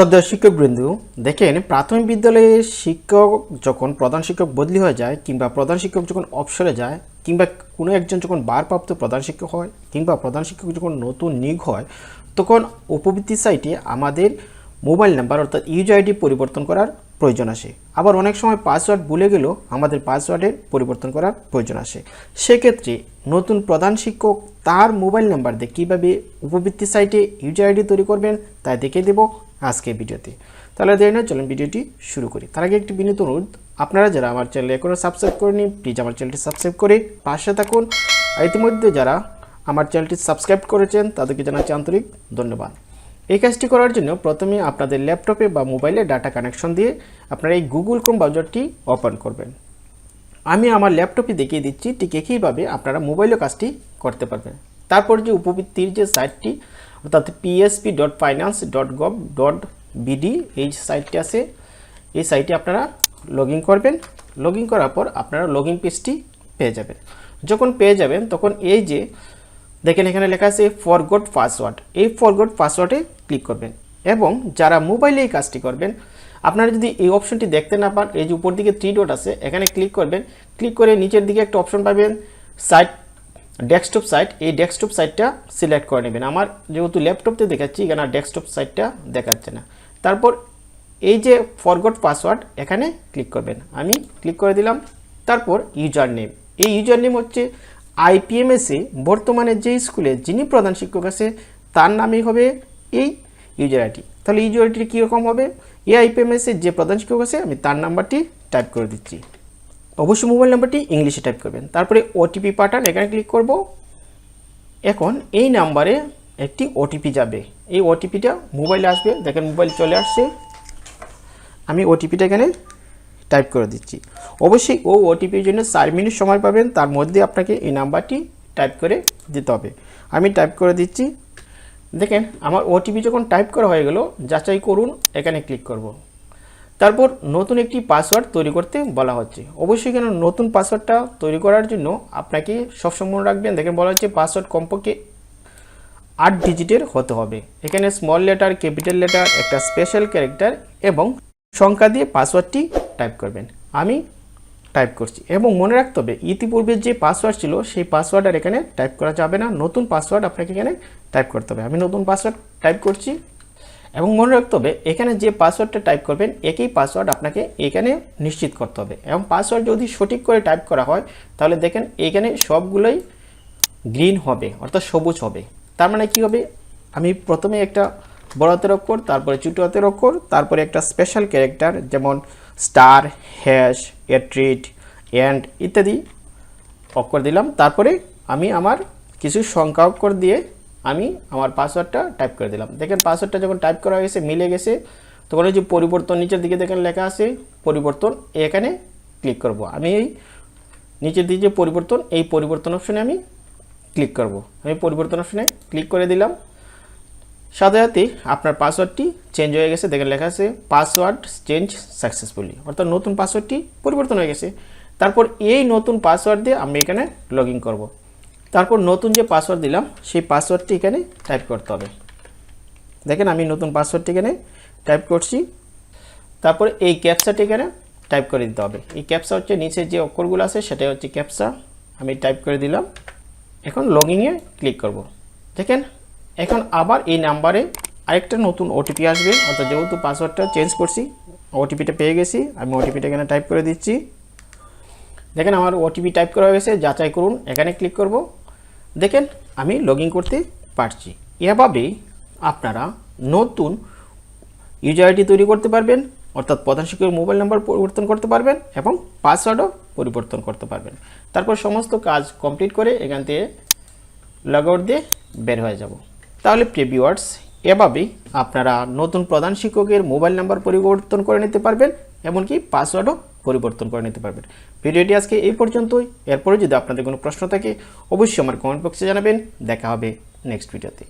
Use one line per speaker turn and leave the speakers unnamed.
শ্রদ্ধা শিক্ষকবৃন্দ, দেখেন প্রাথমিক বিদ্যালয়ে শিক্ষক যখন প্রধান শিক্ষক বদলি হয়ে যায় কিংবা প্রধান শিক্ষক যখন অবসরে যায় কিংবা কোনো একজন যখন বারপ্রাপ্ত প্রধান শিক্ষক হয় কিংবা প্রধান শিক্ষক যখন নতুন নিয়োগ হয়, তখন উপবৃত্তি সাইটে আমাদের মোবাইল নাম্বার অর্থাৎ ইউজ আইডি পরিবর্তন করার প্রয়োজন আসে। আবার অনেক সময় পাসওয়ার্ড ভুলে গেলেও আমাদের পাসওয়ার্ডের পরিবর্তন করার প্রয়োজন আসে। সেক্ষেত্রে নতুন প্রধান শিক্ষক তার মোবাইল নাম্বার দিয়ে কীভাবে উপবৃত্তি সাইটে ইউজার আইডি তৈরি করবেন তাই দেখে দেব। আজকের ভিডিওতে। তাহলে দেরি না, চলুন ভিডিওটি শুরু করি। তার আগে একটি বিনীত অনুরোধ, আপনারা যারা আমার চ্যানেল এখনও সাবস্ক্রাইব করেনি প্লিজ আমার চ্যানেলটি সাবস্ক্রাইব করে পাশে থাকুন। আর ইতিমধ্যে যারা আমার চ্যানেলটি সাবস্ক্রাইব করেছেন, তাদেরকে জানাচ্ছি আন্তরিক ধন্যবাদ। এই কাজটি করার জন্য প্রথমে আপনাদের ল্যাপটপে বা মোবাইলে ডাটা কানেকশন দিয়ে আপনারা এই গুগল ক্রোম ব্রাউজারটি ওপেন করবেন। আমি আমার ল্যাপটপে দেখিয়ে দিচ্ছি ঠিক একইভাবে আপনারা মোবাইলে কাজটি করতে পারবেন। তারপর যে উপবৃত্তির যে সাইটটি, অর্থাৎ PSP dot finance dot gov dot BD এই সাইটটি আছে। এই সাইটে আপনারা লগ করবেন। লগ করার পর আপনারা লগ ইন পেজটি পেয়ে যাবেন। যখন পেয়ে যাবেন, তখন এই যে দেখেন এখানে লেখা আছে ফরগট পাসওয়ার্ড এই ফরগট পাসওয়ার্ডে ক্লিক করবেন এবং যারা মোবাইলে এই কাজটি করবেন, আপনারা যদি এই অপশনটি দেখতে না পান, এই যে উপর দিকে থ্রি ডট আছে, এখানে ক্লিক করবেন। ক্লিক করে নিচের দিকে একটা অপশন পাবেন সাইট ডেস্কটপ সাইট এই ডেস্কটপ সাইটটা সিলেক্ট করে নেবেন। আমার যেহেতু ল্যাপটপতে দেখাচ্ছি এখানে ডেস্কটপ সাইটটা দেখাচ্ছে না। তারপর এই যে ফরগট পাসওয়ার্ড এখানে ক্লিক করবেন। আমি ক্লিক করে দিলাম, তারপর ইউজার নেম এই ইউজার নেম হচ্ছে আইপিএমএসে বর্তমানে যে স্কুলে যিনি প্রধান শিক্ষক আছে, তার নামেই হবে এই ইউজার আইডি তাহলে ইউজার আইডি কীরকম হবে? এই আইপিএমএসে যে প্রধান শিক্ষক আছে, আমি তার নাম্বারটি টাইপ করে দিচ্ছি। অবশ্যই মোবাইল নাম্বারটি ইংলিশে টাইপ করবেন। তারপরে ওটিপি পাঠান, এখানে ক্লিক করব। এখন এই নাম্বারে একটি ওটিপি যাবে। এই ওটিপিটা মোবাইলে আসবে। দেখেন মোবাইল চলে আসছে। আমি ওটিপিটা এখানে টাইপ করে দিচ্ছি। অবশ্যই ও ওটিপির জন্য চার মিনিট সময় পাবেন। তার মধ্যে আপনাকে এই নাম্বারটি টাইপ করে দিতে হবে। আমি টাইপ করে দিচ্ছি। দেখেন, আমার ওটিপি যখন টাইপ করা হয়ে গেল, যাচাই করুন, এখানে ক্লিক করব। তারপর নতুন একটি পাসওয়ার্ড তৈরি করতে বলা হচ্ছে। অবশ্যই কেন নতুন পাসওয়ার্ডটা তৈরি করার জন্য আপনাকে সবসময় মনে রাখবেন, দেখেন বলা হচ্ছে পাসওয়ার্ড কমপক্ষে আট ডিজিটের হতে হবে। এখানে স্মল লেটার ক্যাপিটাল লেটার একটা স্পেশাল ক্যারেক্টার এবং সংখ্যা দিয়ে পাসওয়ার্ডটি টাইপ করবেন। আমি টাইপ করছি। এবং মনে রাখতে হবে, ইতিপূর্বে যে পাসওয়ার্ড ছিল, সেই পাসওয়ার্ড আর এখানে টাইপ করা যাবে না। নতুন পাসওয়ার্ড আপনাকে এখানে টাইপ করতে হবে। আমি নতুন পাসওয়ার্ড টাইপ করছি। এবং মনে রাখতে হবে, এখানে যে পাসওয়ার্ডটা টাইপ করবেন, একই পাসওয়ার্ড আপনাকে এখানে নিশ্চিত করতে হবে। এবং পাসওয়ার্ড যদি সঠিক করে টাইপ করা হয়, তাহলে দেখেন এখানে সবগুলোই গ্রিন হবে, অর্থাৎ সবুজ হবে। তার মানে কি হবে? আমি প্রথমে একটা বড় হাতের অক্ষর, তারপরে ছোটো হাতের অক্ষর, তারপরে একটা স্পেশাল ক্যারেক্টার যেমন star hash at the rate and ইত্যাদি অক্ষর দিলাম। তারপরে আমি আমার কিছু সংখ্যা অক্ষর দিয়ে আমি আমার পাসওয়ার্ডটা টাইপ করে দিলাম। দেখেন পাসওয়ার্ডটা যখন টাইপ করা হয়েছে মিলে গেছে, তখন ওই যে পরিবর্তন নিচের দিকে দেখেন লেখা আছে, পরিবর্তন এখানে ক্লিক করব। আমি এই নিচের দিকে যে পরিবর্তন, এই পরিবর্তন অপশনে আমি ক্লিক করব। আমি পরিবর্তন অপশনে ক্লিক করে দিলাম। সাথে সাথে আপনার পাসওয়ার্ডটি চেঞ্জ হয়ে গেছে, দেখেন লেখা আছে পাসওয়ার্ড চেঞ্জ সাকসেসফুলি অর্থাৎ নতুন পাসওয়ার্ডটি পরিবর্তন হয়ে গেছে। তারপর এই নতুন পাসওয়ার্ড দিয়ে আমি এখানে লগ ইন করব। তারপর নতুন যে পাসওয়ার্ড দিলাম, সেই পাসওয়ার্ডটি এখানে টাইপ করতে হবে। দেখেন আমি নতুন পাসওয়ার্ডটি এখানে টাইপ করছি। তারপর এই ক্যাপসাটি এখানে টাইপ করে দিতে হবে। এই ক্যাপসা হচ্ছে নিচে যে অক্ষরগুলো আছে, সেটাই হচ্ছে ক্যাপসা আমি টাইপ করে দিলাম। এখন লগিংয়ে ক্লিক করব। দেখেন, এখন আবার এই নাম্বারে আরেকটা নতুন ওটিপি আসবে। অর্থাৎ যেহেতু পাসওয়ার্ডটা চেঞ্জ করছি ওটিপিটা পেয়ে গেছি, আমি ওটিপিটা এখানে টাইপ করে দিচ্ছি। দেখেন আমার ওটিপি টাইপ করা হয়ে গেছে, যাচাই করুন। এখানে ক্লিক করব। দেখেন, আমি লগ করতে পারছি। এভাবেই আপনারা নতুন ইউজার আইডি তৈরি করতে পারবেন, অর্থাৎ প্রধান শিক্ষকের মোবাইল নাম্বার পরিবর্তন করতে পারবেন এবং পাসওয়ার্ডও পরিবর্তন করতে পারবেন। তারপর সমস্ত কাজ কমপ্লিট করে এখান থেকে লগ আউট দিয়ে বের হয়ে যাব। তাহলে প্রিভিউয়ার্স এভাবেই আপনারা নতুন প্রধান শিক্ষকের মোবাইল নাম্বার পরিবর্তন করে নিতে পারবেন, এমনকি পাসওয়ার্ডও পরিবর্তন করে নিতে পারবেন। ভিডিওটি আজকে এই পর্যন্তই। এরপরে যদি আপনাদের কোনো প্রশ্ন থাকে, অবশ্যই আমার কমেন্ট বক্সে জানাবেন। দেখা হবে নেক্সট ভিডিওতে